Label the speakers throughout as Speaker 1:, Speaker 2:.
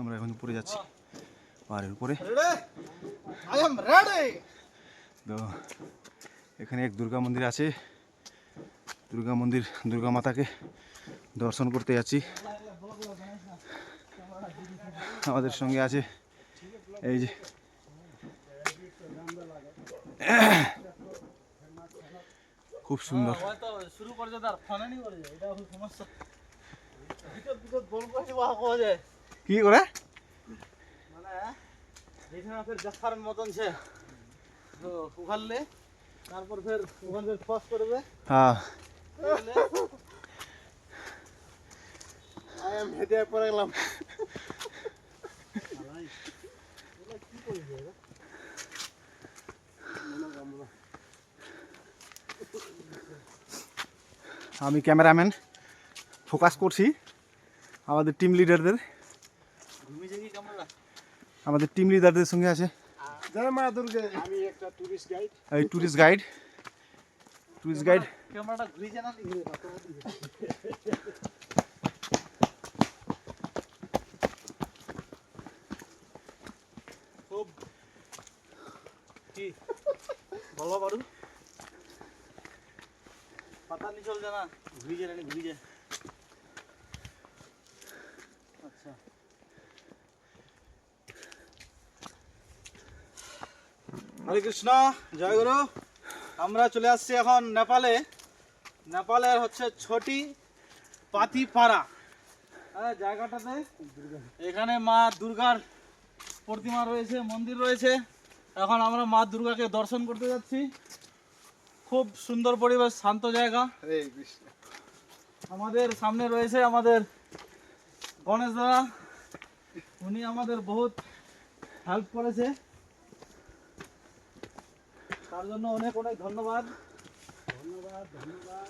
Speaker 1: আমরা এখন উপরে যাচ্ছি। পাহাড়ের উপরে। তো এখানে এক দুর্গা মন্দির আছে। দুর্গা মন্দির দুর্গা মাতাকে দর্শন করতে যাচ্ছি। আমাদের সঙ্গে আছে এই যে খুব সুন্দর।
Speaker 2: হয়তো শুরু করে কো
Speaker 1: করে?
Speaker 2: মানে মতন উখাললে তারপর ফের ওখান ফের ফস করবে।
Speaker 1: হ্যাঁ।
Speaker 2: আই এম হেডে পড়ে গেলাম।
Speaker 1: আমি ক্যামেরাম্যান ফোকাস করছি আমাদের টিম লিডারদের। আমাদের টিম লিডারদের সঙ্গে আছে।
Speaker 2: জয় মা দুর্গা আমি একটা টুরিস্ট গাইড
Speaker 1: এই ট্যুরিস্ট গাইড ট্যুরিস্ট গাইড
Speaker 2: পাতা নি চল জানা ঘুরি যায় না ঘুরি যায়। আচ্ছা। হরে কৃষ্ণ জয় গুরু। আমরা চলে আসছি এখন নেপালে। নেপালের হচ্ছে ছোটি পাতিপাড়া। হ্যাঁ জায়গাটাতে এখানে মা দুর্গার প্রতিমা রয়েছে মন্দির রয়েছে। এখন আমরা মা দুর্গাকে দর্শন করতে যাচ্ছি। খুব সুন্দর পরিবেশ শান্ত জায়গা। আমাদের সামনে রয়েছে আমাদের গণেশ দাদা। উনি আমাদের বহুত হেল্প করেছে। তার জন্য অনেক অনেক ধন্যবাদ। ধন্যবাদ ধন্যবাদ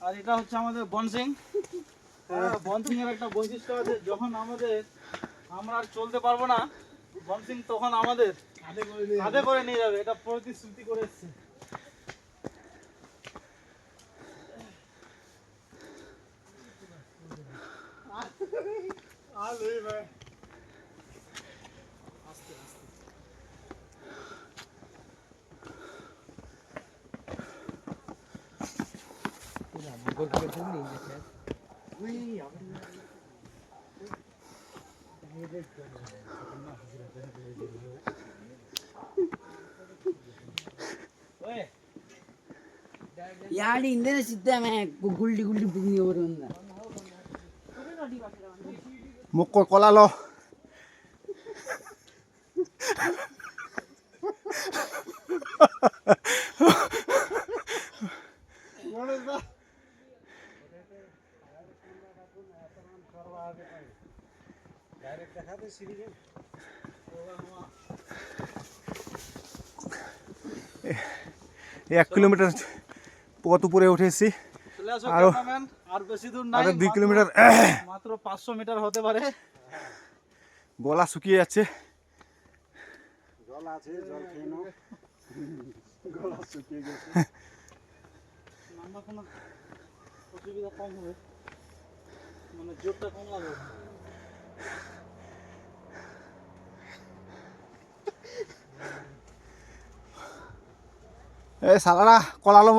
Speaker 2: আর এটা হচ্ছে আমাদের বনসিং হ্যাঁ, বনসিং এর একটা বৈশিষ্ট্য আছে যখন আমাদের আমরা আর চলতে পারব না বনসিং তখন আমাদের হাতে করে নিয়ে যাবে। এটা প্রতিশ্রুতি করে এসছে। আর
Speaker 3: ভাই। ಯಾಡಿಯಿಂದನೇ ಸಿದ್ದಾಮೆ ಗುಳ್ಳಿ ಗುಳ್ಳಿ ಬುಗ್ನಿ ಅವರು ಅಂದ
Speaker 1: ಮುಕ್ಕೋಡ್ ಕೊಲಾಲೋ এক কিলোমিটার পথ উপরে উঠে এসেছি আরো-
Speaker 2: আর বেশি দূর নাই
Speaker 1: দুই কিলোমিটার।
Speaker 2: মাত্র পাঁচশো মিটার হতে পারে।
Speaker 1: গলা শুকিয়ে যাচ্ছে।
Speaker 2: নাম্বার কোনো অসুবিধা কম হবে। মানে জোরটা কম লাগে
Speaker 1: এ সালারা কলালো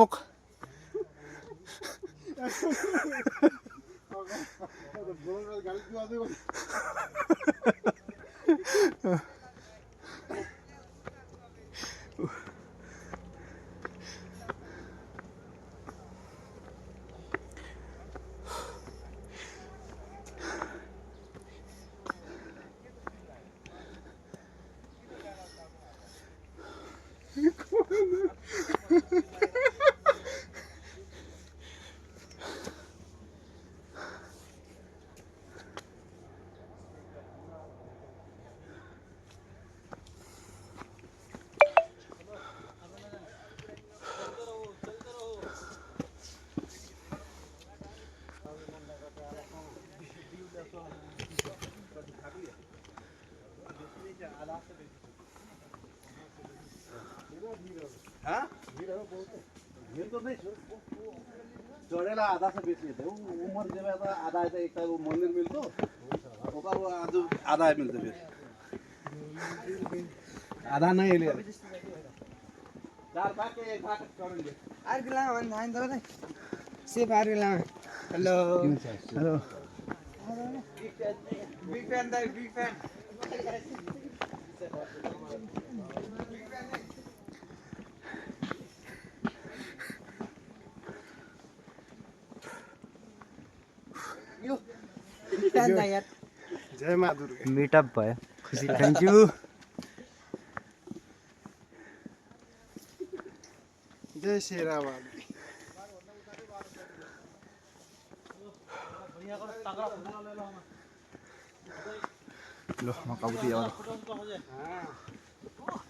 Speaker 1: прикольно.
Speaker 2: हाँ भीड़ तो नहीं जोड़ेला आधा से बेच लेते वो उम्र जब आधा आधा एक वो मंदिर मिलतो ओकर पर वो आधु आधा मिलते फिर आधा नहीं ले चार भाग के एक भाग करेंगे
Speaker 3: hello
Speaker 4: hello
Speaker 2: big fan the big fan fan था यार
Speaker 4: जय माँ दुर्गा
Speaker 1: मीटअप पर खुशी
Speaker 4: थैंक यू जय श्री राम लो मकाबूती आओ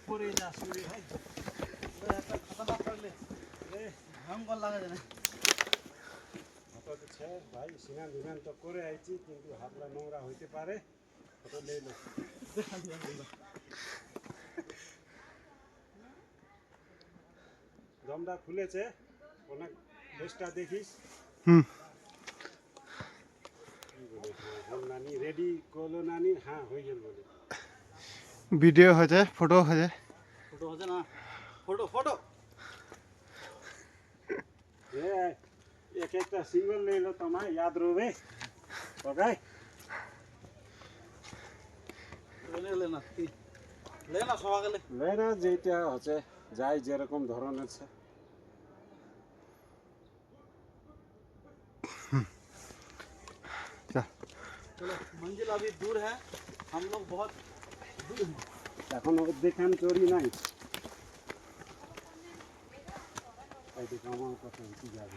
Speaker 2: पूरे जा सूर्य है खतरनाक कर ले हम कौन लगा जाना শেষ
Speaker 5: ভাই সিনান বিনান তো করে আইছি কিন্তু হাবলা নোংরা হইতে পারে। ফটো লেল দমটা খুলেছে অনেক বেশটা দেখিস।
Speaker 4: হুম।
Speaker 5: নানি রেডি করল নানি হ্যাঁ হয়ে গেল বলে।
Speaker 4: ভিডিও হয়েছে ফটো হয়েছে
Speaker 2: ফটো হয়েছে না। ফটো ফটো
Speaker 5: হ্যাঁ एक একটা সিঙ্গল লেই লো তোমায় याद রবে ওকে
Speaker 2: লে লে না কি? লে না সবাই গেলে
Speaker 5: লে না যেটা হচ্ছে যাই যেরকম ধরনের আছে
Speaker 4: चल
Speaker 2: चलो मंजिल अभी दूर है हम लोग बहुत दूर हैं
Speaker 5: এখন ওর দেখান চুরি নাই এই দেখো আমার কথা উঠে যাবে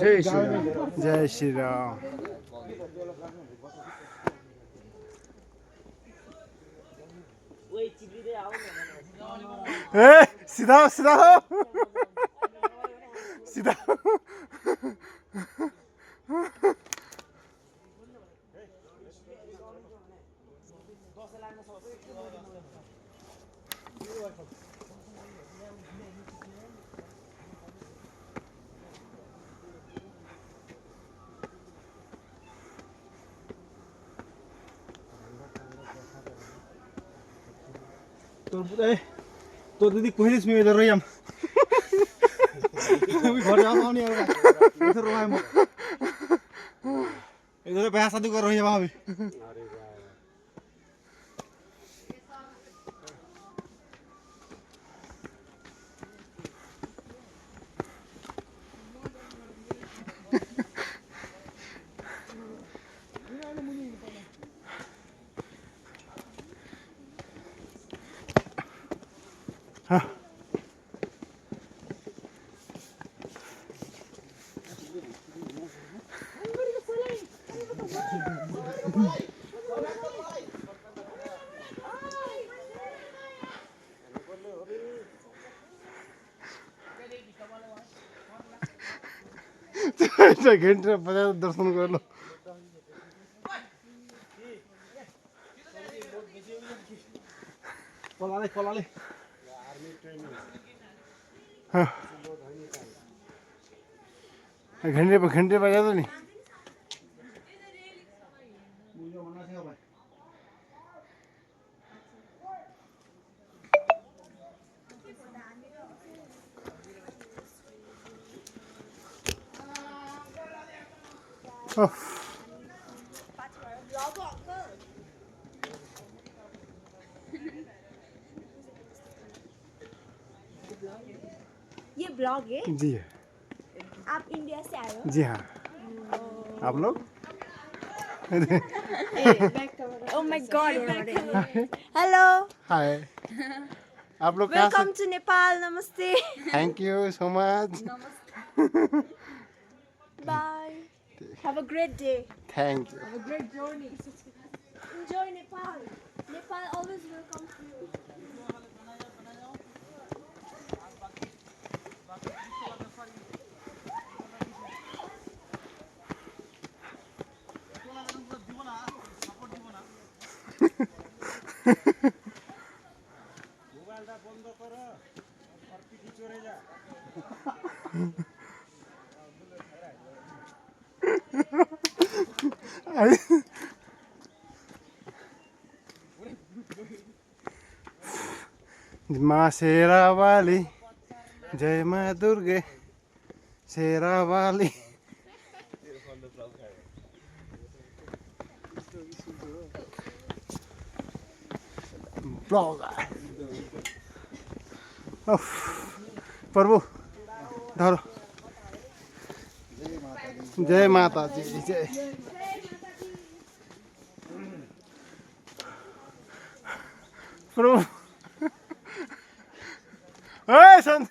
Speaker 1: जय श्री
Speaker 4: जय श्री राम ए सीधा हो, सीधा हो। सीधा তোর এ তোর দিদি কহিলিস মি এদের রইয়াম আমি ঘর যাওয়া পাওনি আর এদের রইয়াম এদের বেহা শাদি করে রই যাবা আমি। घंटे पदार्थ
Speaker 2: दर्शन करायला
Speaker 4: घंटे घंटे पाहिजे नाही
Speaker 6: ब्लॉग है
Speaker 4: जी।
Speaker 6: आप इंडिया से आए हो।
Speaker 4: जी हाँ। आप लोग?
Speaker 6: हेलो
Speaker 4: हाय आप लोग
Speaker 6: वेलकम टू नेपाल नमस्ते।
Speaker 4: Thank you so much
Speaker 6: bye have a great day
Speaker 1: thank you
Speaker 6: have a great journey enjoy Nepal Nepal always welcomes you
Speaker 4: মা শেরাবালি জয় মা দুর্গে শেরাবালি ব্লগার প্রভু ধরো জয় মাতা জি জয় প্রভু এই শোন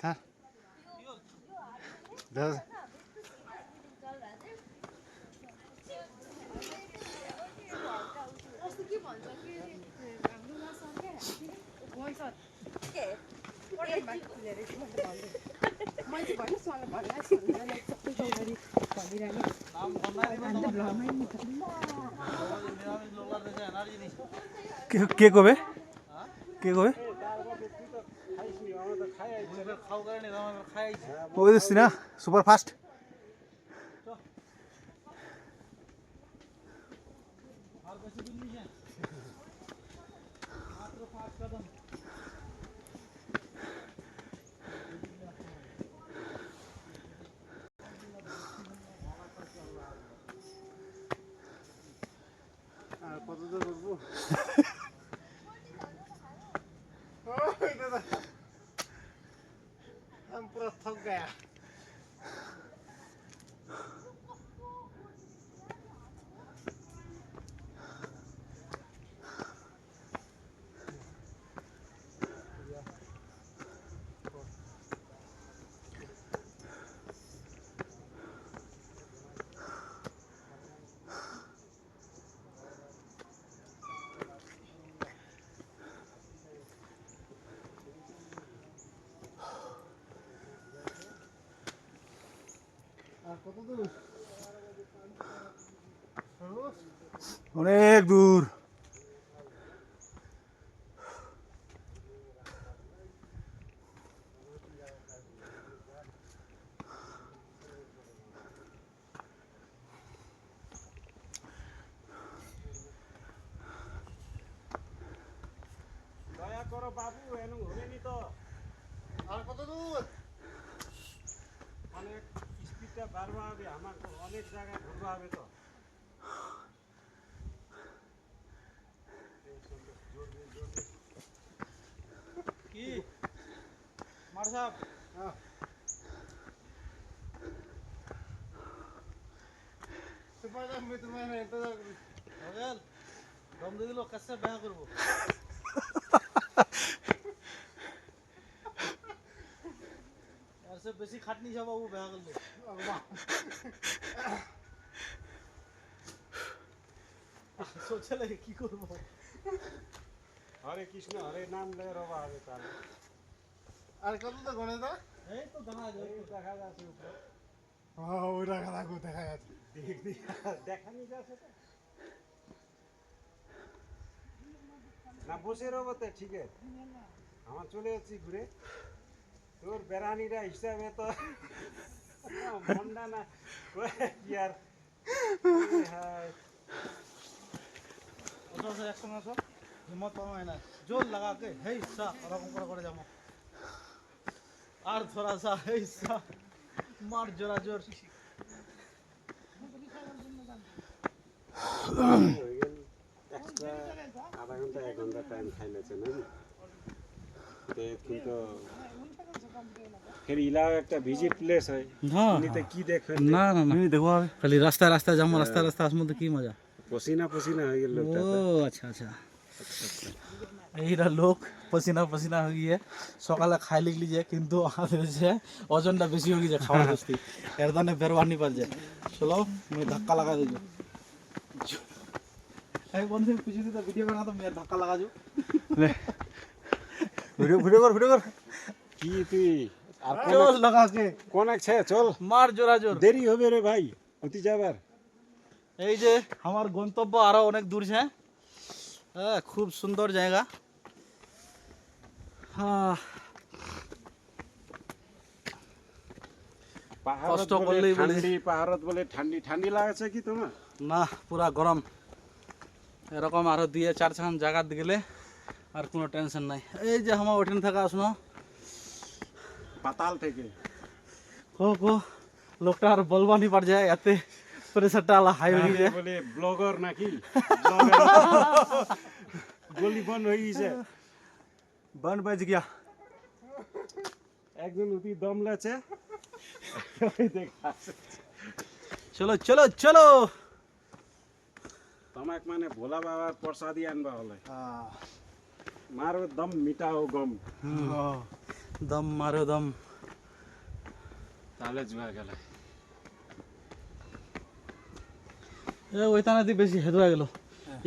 Speaker 4: থাক ধর কে কবে? কে কবে?
Speaker 2: খাও করে নি খাই
Speaker 4: ওই দিচ্ছি না সুপার ফাস্ট
Speaker 2: আর বেশি দূর নিছে মাত্র পাঁচ কদম
Speaker 4: আর কত দূর করব আমি পুরো থক গয়া অনেক দূর
Speaker 5: দয়া করো বাবু এরকম হবেনি তো
Speaker 4: আর কত দূর
Speaker 5: স্পিডটা বাড়বা হবে আমার তো অনেক জায়গায় ঘুরবা হবে তো
Speaker 2: কি মার সাহেব
Speaker 4: तुम्हारा मैं तुम्हारा इंतजार करूं
Speaker 2: পাগল দম দিয়ে দিল কাছে দেখা করবো যাব বাবু দেখা করলে। সোচলে কি করব?
Speaker 5: হরে কৃষ্ণ হরে নাম লে রবা হবে তাহলে
Speaker 4: আর কত তো গণে দা
Speaker 2: এই তো দেখা যায়
Speaker 5: দেখা যাচ্ছে উপরে।
Speaker 4: হ্যাঁ ওই রাখা রাখো দেখা যাচ্ছে।
Speaker 5: দেখ দিয়া- দেখানি যাচ্ছে না বসে রবো তো ঠিক আছে। আমার চলে যাচ্ছি ঘুরে। তোর বেড়ানিরা হিসাবে তো মন্ডা না।
Speaker 2: ওঠো একসঙ্গে আসো হিম্মত পাবো না। জোর লাগা কে হেই সা ওরকম করে করে যাব। আর থোড়া সা হেই সা মার জোরা জোর।
Speaker 5: আধা ঘণ্টা এক ঘণ্টা টাইম খাইলেছে তো কিন্তু ফের ইলাও একটা ভিজিট প্লেস হয়
Speaker 2: হ্যাঁ
Speaker 5: এমনিতে কি দেখবেন
Speaker 2: না না না
Speaker 4: দেখো হবে
Speaker 2: খালি রাস্তায় রাস্তায় যাব রাস্তায় রাস্তায় আসার মধ্যে কি মজা
Speaker 5: পসিনা পসিনা হয়ে গেল
Speaker 2: ও
Speaker 5: লোকটা
Speaker 2: আচ্ছা আচ্ছা এইটা লোক পসিনা পসিনা হয়ে গিয়ে সকালে খাই লিখলি যে কিন্তু আমাদের যে ওজনটা বেশি হয়ে গেছে খাওয়ার দোস্তি এর দানে বেরোবার নি পারছে চলো মুই ধাক্কা লাগা দিল এই বন্ধু পিছু দিতে ভিডিও বানা তো মেয়ের ধাক্কা লাগা যাও
Speaker 4: ভিডিও ভিডিও কর ভিডিও কর।
Speaker 5: কি তুই? আর
Speaker 2: চল লাগাকে।
Speaker 5: কোন আছে চল।
Speaker 2: মার জোরা জোর
Speaker 5: দেরি হবে রে ভাই অতি যাবার।
Speaker 2: এই যে আমার গন্তব্য আরও অনেক দূর છે হ্যাঁ? খুব সুন্দর জায়গা। হ্যাঁ কষ্ট করলেই বলে।
Speaker 5: ঠান্ডি পাহাড়ত বলে ঠান্ডি ঠান্ডি লাগছে কি তোমার?
Speaker 2: না পুরা গরম। এরকম আরও দিয়ে চার চান জায়গা গেলে আর কোনো টেনশন নাই। এই যে আমার ওঠেন থাকা আসনো
Speaker 5: পাতাল থেকে।
Speaker 2: কো কো লোকটা আর বলবানি পার যায় এতে প্রেসারটা আলা হাই হয়ে হ্যাঁ, যায়
Speaker 5: বলে ব্লগার নাকি? গলি বন্ধ হয়ে গেছে।
Speaker 4: বন্ধ বাজ গিয়া।
Speaker 5: একজন অতি দম লেছে।
Speaker 2: চলো চলো চলো।
Speaker 5: তোমাক মানে ভোলা বাবার প্রসাদই আনবা হলে। হ্যাঁ মারো দম মিটাও গম।
Speaker 2: দম মারো দম।
Speaker 5: তাহলে জুয়া গেলে
Speaker 2: এ ওইখানে দিয়ে বেশি হেদু হয়ে। গেল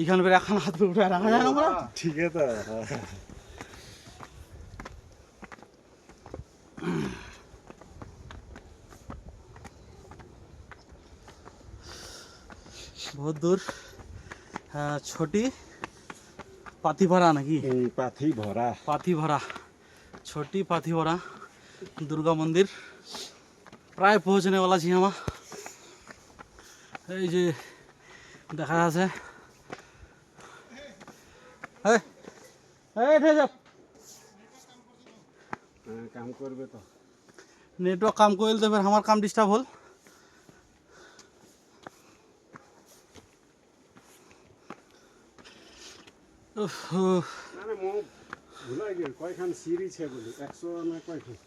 Speaker 2: এখানে বের এখন হাত উঠে রাখা যায় না।
Speaker 5: ঠিক আছে
Speaker 2: বহুত দূর। হ্যাঁ, ছোটি। পাতিভরা নাকি?
Speaker 5: এই পাথি ভরা।
Speaker 2: পাথিভরা ছোটি পাথিভরা দুর্গা মন্দির। প্রায় পৌঁছনে वाला ছি আমার এই যে দেখা আছে এই, এই উঠে যাও
Speaker 5: হ্যাঁ, কাম করবে তো।
Speaker 2: নেটওয়ার্ক কাম কৰিল তো ফের আমার কাম ডিস্টার্ব হল।
Speaker 5: মানে মই ভুলাই গেল কয়খান সিঁড়ি ছে বলি? একশো না কয়খান?